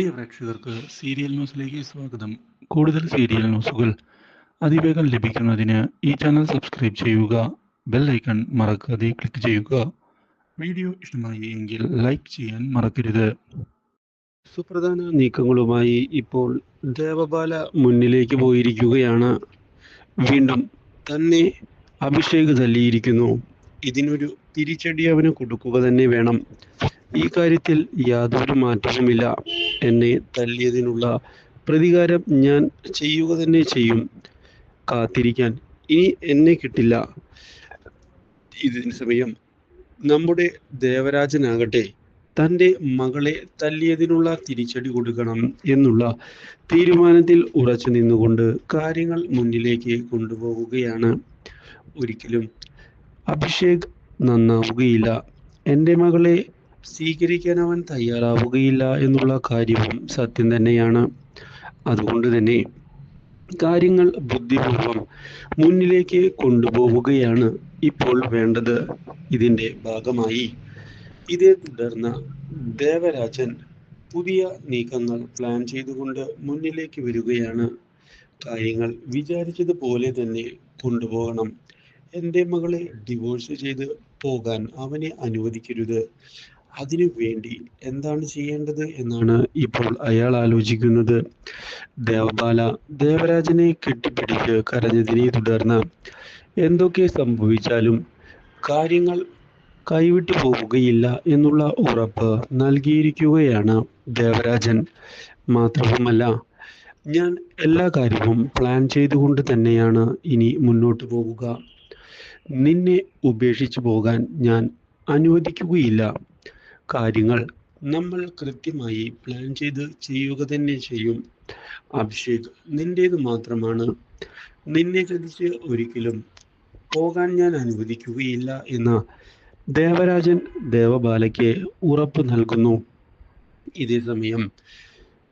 പ്രിയ പ്രേക്ഷകർക്ക് സീരിയൽ ന്യൂസിലേക്ക് സ്വാഗതം. കൂടുതൽ സീരിയൽ ന്യൂസുകൾ അതിവേഗം ലഭിക്കുന്നതിന് ഈ ചാനൽ സബ്സ്ക്രൈബ് ചെയ്യുക ബെൽ ഐക്കൺ മറക്കാതെ ക്ലിക്ക് ചെയ്യുക. വീഡിയോ ഇഷ്ടമായി എങ്കിൽ ലൈക്ക് ചെയ്യാൻ മറക്കരുത്. സുപ്രധാന നീക്കങ്ങളുമായി ഇപ്പോൾ ദേവബാല മുന്നിലേക്ക് പോയിരിക്കുകയാണ്. വീണ്ടും തന്നെ അഭിഷേക് തല്ലിയിരിക്കുന്നു. ഇതിനൊരു തിരിച്ചടി അവന് കൊടുക്കുക തന്നെ വേണം. ഈ കാര്യത്തിൽ യാതൊരു മാറ്റവുമില്ല. എന്നെ തല്ലിയതിനുള്ള പ്രതികാരം ഞാൻ ചെയ്യുക തന്നെ ചെയ്യും. കാത്തിരിക്കാൻ ഇനി എന്നെ കിട്ടില്ല. ഇതിന് സമയം നമ്മുടെ ദേവരാജനാകട്ടെ തന്റെ മകളെ തല്ലിയതിനുള്ള തിരിച്ചടി കൊടുക്കണം എന്നുള്ള തീരുമാനത്തിൽ ഉറച്ചു നിന്നുകൊണ്ട് കാര്യങ്ങൾ മുന്നിലേക്ക് കൊണ്ടുപോവുകയാണ്. ഒരിക്കലും അഭിഷേക് നന്നാവുകയില്ല. എന്റെ മകളെ സ്വീകരിക്കാൻ അവൻ തയ്യാറാവുകയില്ല എന്നുള്ള കാര്യവും സത്യം തന്നെയാണ്. അതുകൊണ്ട് തന്നെ കാര്യങ്ങൾ ബുദ്ധിപൂർവം മുന്നിലേക്ക് കൊണ്ടുപോവുകയാണ് ഇപ്പോൾ വേണ്ടത്. ഇതിന്റെ ഭാഗമായി ഇതേ തുടർന്ന് ദേവരാജൻ പുതിയ നീക്കങ്ങൾ പ്ലാൻ ചെയ്തുകൊണ്ട് മുന്നിലേക്ക് വരികയാണ്. കാര്യങ്ങൾ വിചാരിച്ചതുപോലെ തന്നെ കൊണ്ടുപോകണം. എന്റെ മകളെ ഡിവോഴ്സ് ചെയ്ത് പോകാൻ അവനെ അനുവദിക്കരുത്. അതിനു വേണ്ടി എന്താണ് ചെയ്യേണ്ടത് എന്നാണ് ഇപ്പോൾ അയാൾ ആലോചിക്കുന്നത്. ദേവബാല ദേവരാജനെ കെട്ടിപ്പിടിച്ച് കരഞ്ഞതിനെ തുടർന്ന് എന്തൊക്കെ സംഭവിച്ചാലും കാര്യങ്ങൾ കൈവിട്ടു പോവുകയില്ല എന്നുള്ള ഉറപ്പ് നൽകിയിരിക്കുകയാണ് ദേവരാജൻ. മാത്രവുമല്ല ഞാൻ എല്ലാ കാര്യവും പ്ലാൻ ചെയ്തുകൊണ്ട് തന്നെയാണ് ഇനി മുന്നോട്ട് പോവുക. നിന്നെ ഉപേക്ഷിച്ചു പോകാൻ ഞാൻ അനുവദിക്കുകയില്ല. കാര്യങ്ങൾ നമ്മൾ കൃത്യമായി പ്ലാൻ ചെയ്ത് ചെയ്യുക തന്നെ ചെയ്യും. അഭിഷേക് നിന്റേത് മാത്രമാണ്. നിന്നെ ഒരിക്കലും പോകാൻ ഞാൻ അനുവദിക്കുകയില്ല എന്ന് ദേവരാജൻ ദേവബാലയ്ക്ക് ഉറപ്പ് നൽകുന്നു. ഇതേ സമയം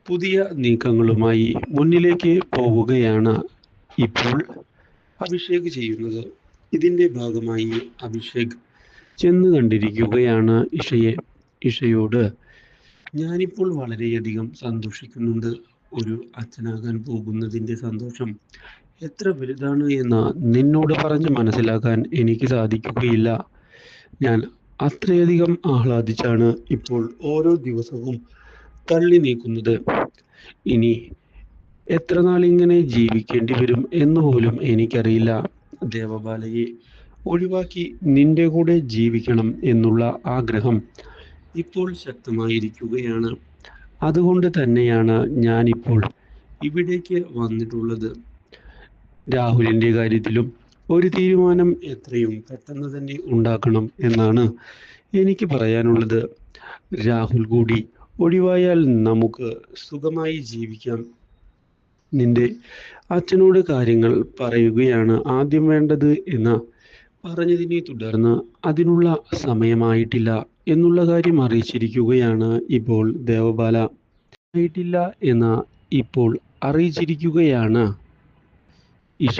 പുതിയ നീക്കങ്ങളുമായി മുന്നിലേക്ക് പോവുകയാണ് ഇപ്പോൾ അഭിഷേക് ചെയ്യുന്നത്. ഇതിന്റെ ഭാഗമായി അഭിഷേക് ചെന്ന് കണ്ടിരിക്കുകയാണ് ഇഷയെ. ഇഷയോട് ഞാനിപ്പോൾ വളരെയധികം സന്തോഷിക്കുന്നുണ്ട്. ഒരു അച്ഛനാകാൻ പോകുന്നതിന്റെ സന്തോഷം എത്ര വലുതാണ് എന്ന് നിന്നോട് പറഞ്ഞ് മനസ്സിലാക്കാൻ എനിക്ക് സാധിക്കുകയില്ല. ഞാൻ അത്രയധികം ആഹ്ലാദിച്ചാണ് ഇപ്പോൾ ഓരോ ദിവസവും തള്ളി നീക്കുന്നത്. ഇനി എത്ര നാളിങ്ങനെ ജീവിക്കേണ്ടി വരും എന്ന് പോലും എനിക്കറിയില്ല. ദേവബാലയെ ഒഴിവാക്കി നിന്റെ കൂടെ ജീവിക്കണം എന്നുള്ള ആഗ്രഹം ഇപ്പോൾ ശക്തമായിരിക്കുകയാണ്. അതുകൊണ്ട് തന്നെയാണ് ഞാനിപ്പോൾ ഇവിടേക്ക് വന്നിട്ടുള്ളത്. രാഹുലിന്റെ കാര്യത്തിലും ഒരു തീരുമാനം എത്രയും പെട്ടെന്ന് തന്നെ ഉണ്ടാക്കണം എന്നാണ് എനിക്ക് പറയാനുള്ളത്. രാഹുൽ കൂടി ഒഴിവായാൽ നമുക്ക് സുഖമായി ജീവിക്കാം. നിന്റെ അച്ഛനോട് കാര്യങ്ങൾ പറയുകയാണ് ആദ്യം വേണ്ടത് എന്ന് പറഞ്ഞതിനെ തുടർന്ന് അതിനുള്ള സമയമായിട്ടില്ല എന്നുള്ള കാര്യം അറിയിച്ചിരിക്കുകയാണ് ഇപ്പോൾ ദേവബാല. ആയിട്ടില്ല എന്ന് ഇപ്പോൾ അറിയിച്ചിരിക്കുകയാണ് ഇഷ.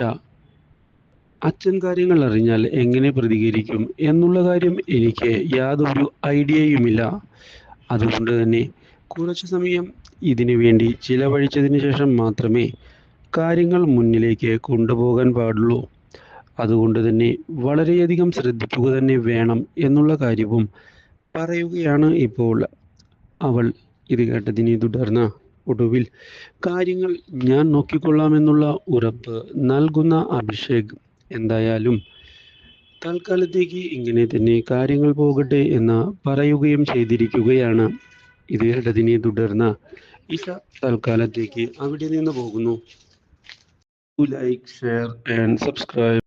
അച്ഛൻ കാര്യങ്ങൾ അറിഞ്ഞാൽ എങ്ങനെ പ്രതികരിക്കും എന്നുള്ള കാര്യം എനിക്ക് യാതൊരു ഐഡിയയുമില്ല. അതുകൊണ്ട് തന്നെ കുറച്ചു സമയം ഇതിനു വേണ്ടി ചിലവഴിച്ചതിന് ശേഷം മാത്രമേ കാര്യങ്ങൾ മുന്നിലേക്ക് കൊണ്ടുപോകാൻ പാടുള്ളൂ. അതുകൊണ്ട് തന്നെ വളരെയധികം ശ്രദ്ധിക്കുക തന്നെ വേണം എന്നുള്ള കാര്യവും പറയുകയാണ് ഇപ്പോൾ അവൾ ഇത് കേട്ടതിനെ തുടർന്ന് ഒടുവിൽ കാര്യങ്ങൾ ഞാൻ നോക്കിക്കൊള്ളാമെന്നുള്ള ഉറപ്പ് നൽകുന്ന അഭിഷേക് എന്തായാലും തൽക്കാലത്തേക്ക് ഇങ്ങനെ തന്നെ കാര്യങ്ങൾ പോകട്ടെ എന്ന് പറയുകയും ചെയ്തിരിക്കുകയാണ്. ഇത് കേട്ടതിനെ തുടർന്ന് ഇഷ തൽക്കാലത്തേക്ക് അവിടെ നിന്ന് പോകുന്നു. Like share and subscribe